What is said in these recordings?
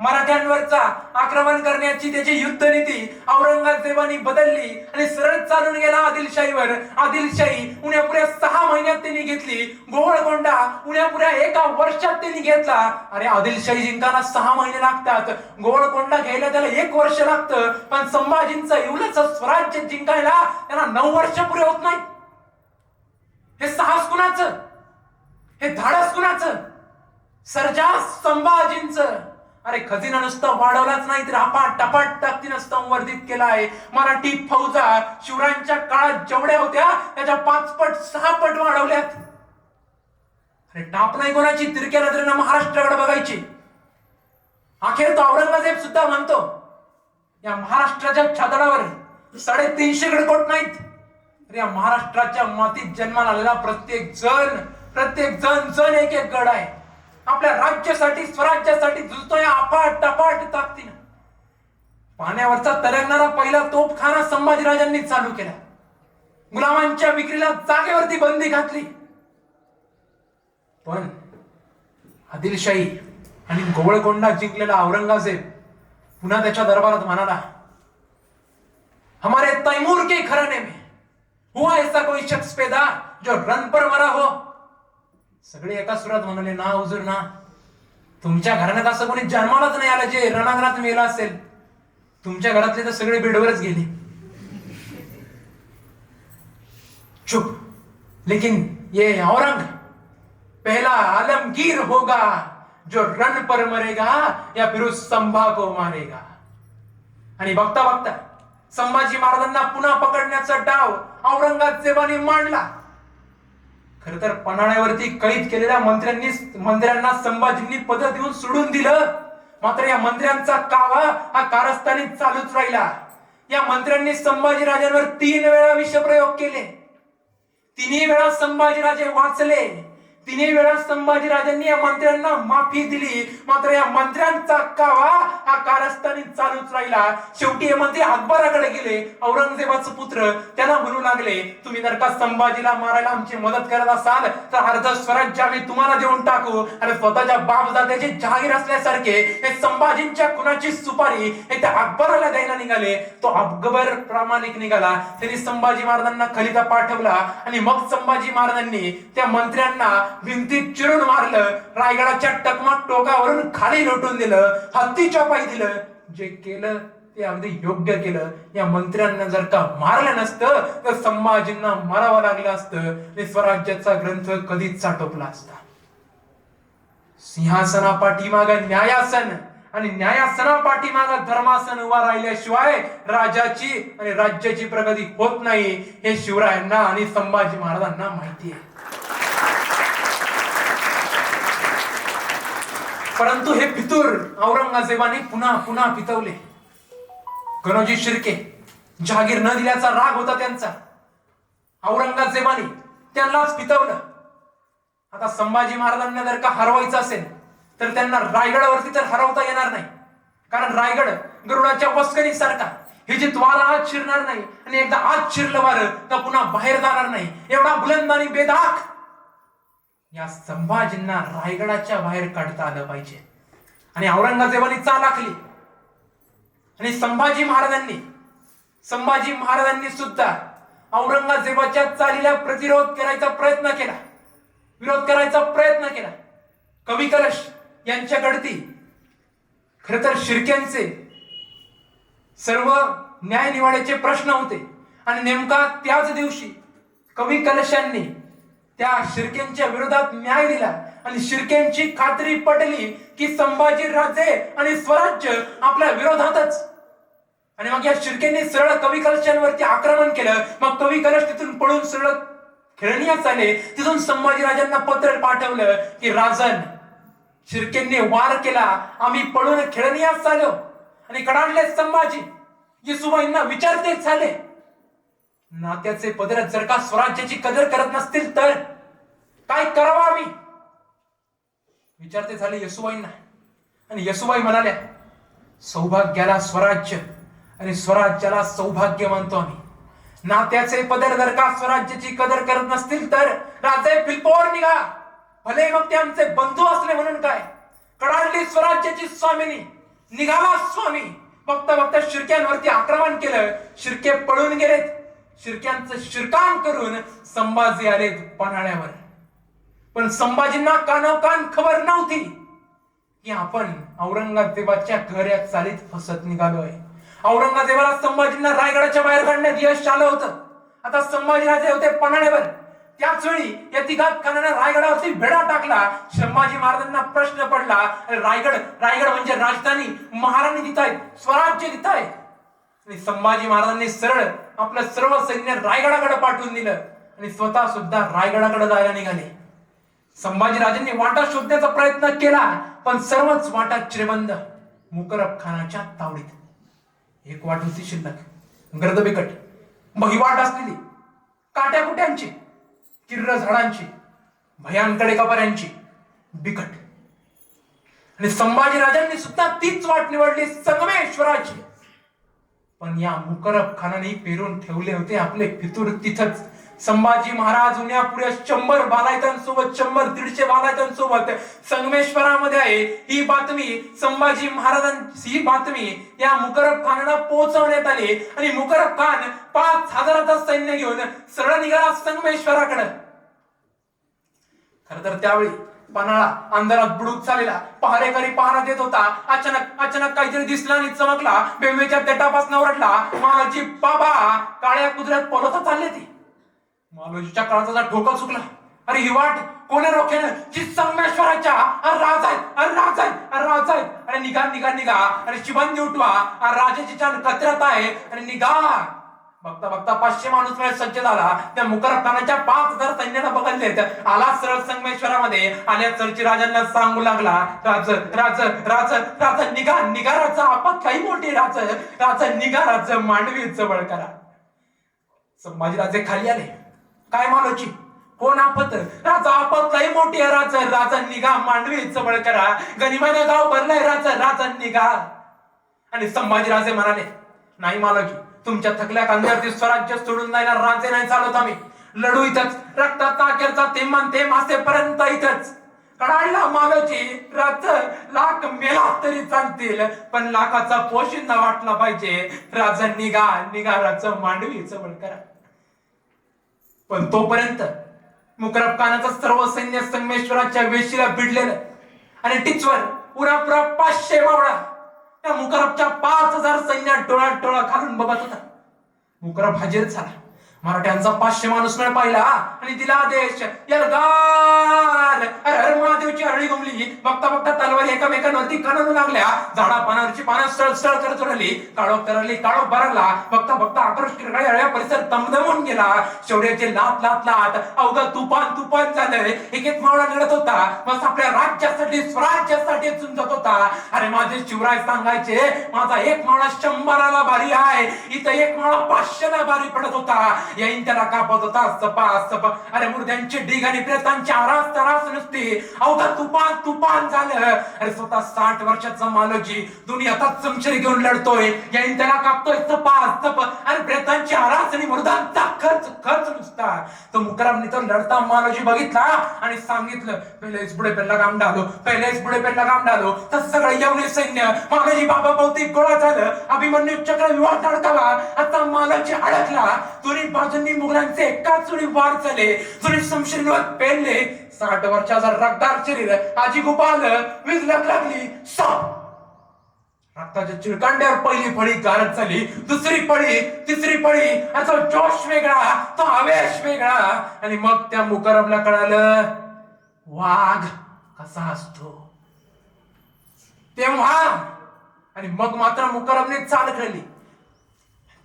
मराठ्यांवरचा आक्रमण करण्याची त्याची युद्ध नीती औरंगजेबाने बदलली आणि सरळ चालून गेला आदिलशाहीवर. आदिलशाही उण्यापुऱ्या सहा महिन्यात त्यांनी घेतली. गोवळकोंडा उण्यापुऱ्या एका वर्षात त्यांनी घेतला. अरे आदिलशाही जिंकायला सहा महिने लागतात. गोवळकोंडा घ्यायला त्याला एक वर्ष लागतं. पण संभाजींचं एवढंच स्वराज्य जिंकायला त्यांना नऊ वर्ष पुरे होत नाही हे साहस कुणाचं? हे धाडस कुणाचं? सरजा संभाजींचं. अरे खजिना नुसतं वाढवलाच नाही तर अपाट टपाट ताकदीनं संवर्धित केला आहे मराठी फौजा शिवरायांच्या काळात जेवढ्या होत्या त्याच्या पाच पट सहा पट वाढवल्यात. अरे टाप नाही कोणाची तिरक्या नजरेनं महाराष्ट्राकडे बघायची. अखेर तो औरंगजेब सुद्धा म्हणतो या महाराष्ट्राच्या छातडावर साडेतीनशे गडकोट नाहीत. तर या महाराष्ट्राच्या मातीत जन्माला आलेला प्रत्येक जण प्रत्येक जण जण एक एक गड आहे. आपल्या राज्यासाठी स्वराज्यासाठी झुजतोय अफाट टपाट ताकदीनं पाण्यावरचा तरंगणारा पहिला तोपखाना संभाजीराजांनी चालू केला. गुलामांच्या विक्रीला जागेवरती बंदी घातली. पण आदिलशाही आणि गोवळकोंडा जिंकलेला औरंगजेब पुन्हा त्याच्या दरबारात म्हणाला हमारे तैमूर के घराने में हुआ ऐसा कोई शख्स पैदा जो रन पर मरा हो? सगळे एका सुरात म्हणाले ना हुजूर ना. तुमच्या घराण्यात असं कोणी जन्मालाच नाही आलं जे रणांगणात मेला असेल. तुमच्या घरातले तर सगळे बेडवरच गेले. लेकिन ये औरंग पहला आलमगीर होगा जो रण पर मरेगा या फिर उस संभा को मारेगा। आणि बघता बघता संभाजी महाराजांना पुन्हा पकडण्याचा डाव औरंगजेबाने मांडला. खर तर पन्हाळ्यावरती कैद केलेल्या मंत्र्यांनी मंत्र्यांना संभाजींनी पद देऊन सोडून दिलं. मात्र या मंत्र्यांचा कावा हा कारस्थानी चालूच राहिला. या मंत्र्यांनी संभाजी राजांवर तीन वेळा विषप्रयोग केले. तिन्ही वेळा संभाजीराजे वाचले. तिन्ही वेळा संभाजीराजांनी या मंत्र्यांना माफी दिली. मात्र या मंत्र्यांचा कावा हा कारस्थानी चालूच राहिला. शेवटी हे मंत्री अकबराकडे गेले. औरंगजेबाचे पुत्र त्यांना म्हणू लागले तुम्ही जर का संभाजीला मारायला आमची मदत करत असाल तर अर्ध स्वराज्य आम्ही तुम्हाला देऊन टाकू. आणि स्वतःच्या बापदात्याचे जहागीर असल्यासारखे हे संभाजींच्या खुनाची सुपारी हे त्या अकबराला द्यायला निघाले. तो अकबर प्रामाणिक निघाला. त्यांनी संभाजी महाराजांना खलिता पाठवला आणि मग संभाजी महाराजांनी त्या मंत्र्यांना भिंतीत चिरून मारलं रायगडाच्या टकमा टोकावरून खाली लोटून दिलं हत्तीच्या पायी दिलं. जे केलं ते अगदी योग्य केलं. या मंत्र्यांना जर का मारलं नसतं तर संभाजींना मारावं लागलं असतं. आणि स्वराज्याचा ग्रंथ कधीच साठवला असता. सिंहासना पाठीमाग न्यायासन. आणि न्यायासना पाठीमाग धर्मासन उभा राहिल्याशिवाय राजाची आणि राज्याची प्रगती होत नाही हे शिवरायांना आणि संभाजी महाराजांना माहिती आहे. परंतु हे फितूर औरंगजेबाने पुन्हा पुन्हा पितवले गणोजी शिर्के जहागीर न दिल्याचा राग होता त्यांचा. औरंगजेबाने त्यांनाच पितवलं आता संभाजी महाराजांना जर का हरवायचं असेल तर त्यांना रायगडावरती तर हरवता येणार नाही. कारण रायगड गरुडाच्या वस्करी सारखा हे जे द्वार आत शिरणार नाही आणि एकदा आत शिरलं वारं तर पुन्हा बाहेर जाणार नाही. एवढा बुलंद आणि बेदाख या संभाजींना रायगडाच्या बाहेर काढता आलं पाहिजे. आणि औरंगजेबाने चाल आखली. आणि संभाजी महाराजांनी संभाजी महाराजांनी सुद्धा औरंगजेबाच्या चालीला प्रतिरोध करायचा प्रयत्न केला. विरोध करायचा प्रयत्न केला. कवी कलश यांच्याकडती खर तर शिर्क्यांचे सर्व न्यायनिवाड्याचे प्रश्न होते. आणि नेमका त्याच दिवशी कवी कलशांनी त्या शिर्केंच्या विरोधात न्याय दिला. आणि शिर्केंची खात्री पटली की संभाजी राजे आणि स्वराज्य आपल्या विरोधातच. आणि मग या शिर्केंनी सरळ कवी कलशांवरती आक्रमण केलं. मग कवी कलश तिथून पळून सरळ खेळणीयास आले तिथून संभाजी राजांना पत्र पाठवलं की राजन शिर्केंनी वार केला. आम्ही पळून खेळणीयास आलो आणि कडाडले संभाजी. येसुबाईंना विचारतेच झाले. नात्याचे पदर जर का स्वराज्याची कदर करत नसतील तर काय करावं आम्ही? विचारते झाले येसुबाईंना. आणि येसुबाई म्हणाल्या सौभाग्याला स्वराज्य आणि स्वराज्याला सौभाग्य मानतो आम्ही. नात्याचे पदर जर का स्वराज्याची कदर करत नसतील तर राजे फिल्पोर निघा. भले मग ते आमचे बंधू असले म्हणून काय? कडाडली स्वराज्याची स्वामिनी. निघाला स्वामी. बघता बघता शिरक्यांवरती आक्रमण केलं. शिरके पळून गेलेत. शिरक्यांचं शिरकान करून संभाजी आलेत पन्हाळ्यावर. पण संभाजींना कानोकान खबर नव्हती की आपण औरंगजेबाच्या घऱ्या चालीत फसत निघालोय. औरंगजेबाला संभाजींना रायगडाच्या बाहेर काढण्यात यश आलं होतं. आता संभाजीराजे होते पन्हाळेवर. त्याच वेळी या तिघात खानाने रायगडावरती भेडा टाकला. संभाजी महाराजांना प्रश्न पडला रायगड रायगड म्हणजे राजधानी महाराणी दिताय आहेत स्वराज्य तिथं आणि संभाजी महाराजांनी सरळ आपलं सर्व सैन्य रायगडाकडे पाठवून दिलं. आणि स्वतः सुद्धा रायगडाकडे जायला निघाले. संभाजीराजांनी वाटा शोधण्याचा प्रयत्न केला पण सर्वच वाटा श्रीमंद मुकरब खानाच्या तावडीत. एक वाट होती शिल्लक गर्द बिकट. बहिवाट असलेली काट्याकुट्यांची किर्र झाडांची भयांकडे कपाऱ्यांची बिकट. आणि संभाजीराजांनी सुद्धा तीच वाट निवडली संगमेश्वराची. पण या मुकरब खानाने पेरून ठेवले होते आपले फितूर तिथंच. संभाजी महाराज उन्यापुढे शंभर बालायतांसोबत शंभर दीडशे बालायतांसोबत संगमेश्वरामध्ये आहे. ही बातमी संभाजी महाराजांची ही बातमी या मुकरब खानला पोहोचवण्यात आली. आणि मुकरब खान पाच हजाराचा सैन्य घेऊन सरळ निघाला संगमेश्वराकडे. खर तर त्यावेळी पन्हाळा अंधारात बुडूक चाललेला. पहारेकरी पहारा देत होता. अचानक अचानक काहीतरी दिसला आणि चमकला. बेंबेच्या देटापासून ओरडला महाराजी बाबा काळ्या कुत्र्यात पलवता चालले ते. मालोजीच्या काळाचा ठोका चुकला. अरे ही वाट कोण्या रोख्यानं जी संगमेश्वराच्या. अरे राज आहेत अरे राज आहेत अरे राज आहेत. अरे निघा निघा निघा. अरे शिबंदी उठवा. अरे राजाची छान कचऱ्यात आहे. अरे निघा. बघता बघता पाचशे माणूस वेळ सज्ज झाला. त्या मुकरब पाच हजार सैन्याला बघितलेत. आला सरळ संगमेश्वरामध्ये. आल्या सरची राजांना सांगू लागला राज राज राज राज निघा निघा राज. आपण काही मोठी राज. राज निघा राज. मांडवी जवळ करा. संभाजीराजे खाली आले. काय मानोची कोण आपत? राजा आपत मोठी आहे राजा. राजा निघा मांडवी चवळ करा. गनिमाने गाव भरलाय राजा. राजा निघा. आणि संभाजीराजे म्हणाले नाही मालकी तुमच्या थकल्या कांद्यावरती स्वराज्य सोडून जायला राजे नाही चालवत आम्ही. लढू इथंच. रक्ताचा ताकेरचा थेंब ते मासेपर्यंत इथंच. कडाळला मालाची रात लाख मेला तरी चालतील पण लाखाचा पोशिंदा वाटला पाहिजे. राजा निघा निघा राज. मांडवी चवळ करा. पण तोपर्यंत मुकरब सर्व सैन्य संगमेश्वराच्या वेशीला भिडलेलं आणि टिचवर पुरापुरा पाचशे मावळा त्या मुकरबच्या पाच हजार सैन्यात डोळा डोळा घालून बघत होता. मुकरब हजेर झाला. मराठ्यांचा पाचशे माणूस मेळ पाहिला. आणि दिला आदेश. यलगार. अरे हर महादेवची हरळी गुमली बघता बघता तलवारी एकामेकांवरती कणवू लागल्या. झाडा पानावरची पानं सळ सळ करत उडली काळोख तरली काळोख बरगला. बघता बघता आक्रोश किरकाळी हळ्या परिसर दमदमून गेला. शेवड्याचे लात लात लात. अवघं तुफान तुफान झालं एक एक मावळा लढत होता. बस आपल्या राज्यासाठी स्वराज्यासाठी झुंजत होता. अरे माझे शिवराय सांगायचे माझा एक मावळा शंभराला भारी आहे. इथं एक मावळा पाचशेला भारी पडत होता. येईन त्याला कापत होता सपा सप अरे मुर्द्यांची ढीग आणि प्रेतांची आरास तरास नुसती. अवघा तुपान तुपान झालं. अरे स्वतः साठ वर्षाचा मालोजी आता चमचरी घेऊन लढतोय. येईन त्याला कापतोय सपा सप अरे प्रेतांची आरास आणि मुर्दांचा खर्च खर्च नुसता. तो मुकरामनी तर लढता मालोजी बघितला आणि सांगितलं पहिलेच पुढे पेल्ला काम डालो पहिलेच पुढे पेल्ला काम डालो तर सगळं येऊन सैन्य मालोजी बाबा बहुतेक गोळा झालं. अभिमन्यू चक्र विवाह धडकावा आता मालाची अडकला. तुरी महाराजांनी मुघलांचे एकाच वेळी वार झाले. दोन्ही शमशीरवर पेरले. साठ वर्षाचा रक्तार शरीर आजी गोपाल वीज लाग लागली. साप. रक्ताच्या चिळकांड्यावर पहिली फळी गारत झाली. दुसरी फळी तिसरी फळी. याचा जोश वेगळा तो आवेश वेगळा. आणि मग त्या मुकरमला कळालं वाघ कसा असतो? तेव्हा आणि मग मात्र मुकरमने चाल खेळली.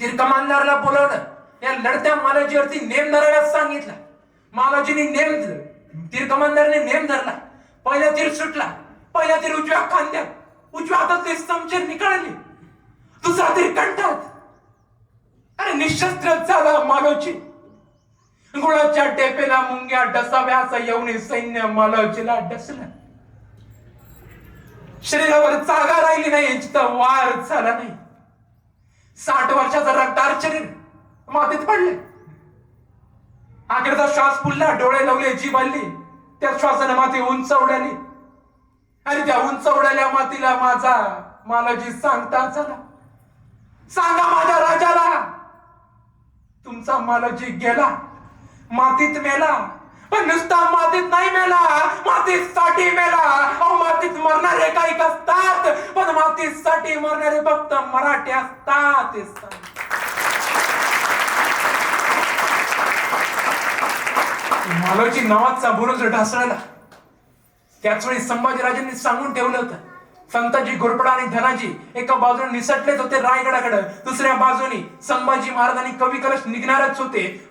तिरकमानदारला बोलवलं. या लढत्या मालाजीवरती नेम धरायला सांगितलं. मालाजीने नेम तीर कमानदारने नेम धरला. पहिला तीर सुटला. पहिला तीर उजव्या खांद्यात. उजव्या हातातली समशेर निकाळली. दुसरा तीर कंठात. अरे निशस्त्र झाला मालोजी गुळाच्या टेपेला मुंग्या डसाव्याचा येऊन सैन्य मालोजीला डसलं. शरीरावर जागा राहिली नाही जिथं वार झाला नाही. साठ वर्षाचा रक्तार शरीर. मातीत पडले अखेरचा श्वास फुलला डोळे लावले जीभ आली त्या श्वासाने माती उंच उडाली. आणि त्या उंच उडाल्या मातीला माझा मालाजी सांगता चला. सांगा माझ्या राजाला तुमचा मालाजी गेला मातीत मेला पण नुसता मातीत नाही मेला मातीत साठी मेला. अहो मातीत मरणारे काही असतात पण मातीत साठी मरणारे फक्त मराठी असतात हे सांग. मालोजी नावाचा बुरुज ढासळला. त्याच वेळी संभाजीराजांनी सांगून ठेवलं होतं. संताजी घोरपडा आणि धनाजी एका बाजूने निसटलेच होते रायगडाकडे. दुसऱ्या बाजूनी संभाजी महाराजांनी कवी कलश निघणारच होते.